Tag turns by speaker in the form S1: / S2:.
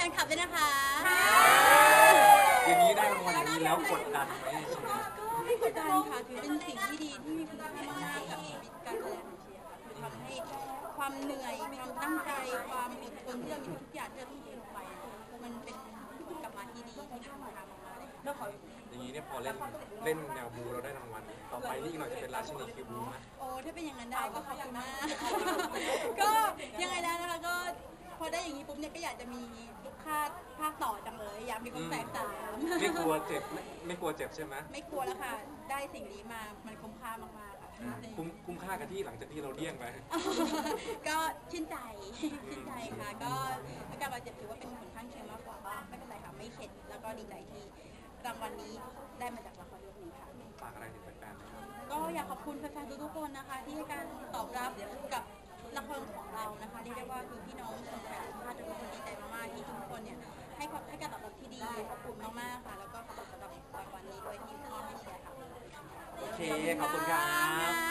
S1: ฟนคลับด้วยนะคะ
S2: อย่างนี้ได้รางวัลนี้แล้วกดดันไหม
S1: ไม่กดดันค่ะคือเป็นสิ่งที่ดีที่มีคุณค่ามากกับการแสดงของเชียร์ค่ะทำให้ความเหนื่อยความตั้งใจความอดทนที่เรามีทุกอย่างที่เรทุ่มเทลงไป มันเป็นกลับมาที่ดีที่ทำมาทำมาแ
S2: ล้วขอย่างนี้เนี่ยพอเล่นเล่นแนวบูเราได้รางวัลต่อไปนี่หน่อยจะเป็นราชินีคิวบูไหม
S1: โอ้ถ้าเป็นอย่างนั้นได้ก็ขอบคุณมาก ได้อย่างนี้ปุ๊บเนี่ยก็อยากจะมีลูกค้าภาคต่อจังเลย อยากมีคนแตกต่างไม่กลัว
S2: เจ็บไม่ไม่กลัวเจ็บใช่ไหม
S1: ไม่กลัวแล้วค่ะ ได้สิ่งนี้มามันคุ้มค่ามากๆค่ะคุ้
S2: มคุ้มค่ากับที่หลังจากที่เราเลี่ยงไป
S1: ก็ชื่นใจชื่นใจค่ะ ก็อาการบาดเจ็บถือว่าเป็นผลข้างเคียงมากกว่าก็ไม่เป็นไรค่ะไม่เข็ดแล้วก็ดีใจที่รางวัลนี้ได้มาจากละครเรื่องนี้ค่ะ
S2: ฝากอะไรถึงแฟนๆนะครับ
S1: ก็อยากขอบคุณแฟนๆทุกๆคนนะคะ ที่ให้การตอบรับกับละครของเรานะคะเรียกได้ว่าคือพี่น้องคนไทย พี่ทุกคนเนี่ยให้ความให้การตอบรับที่ดีขอบคุณมากๆค่ะ แล้วก็ขอบคุณสำหรับรางวัลนี้ด้วยที่มอบให้เชียร์ค่ะ โอเค ขอบคุณครับ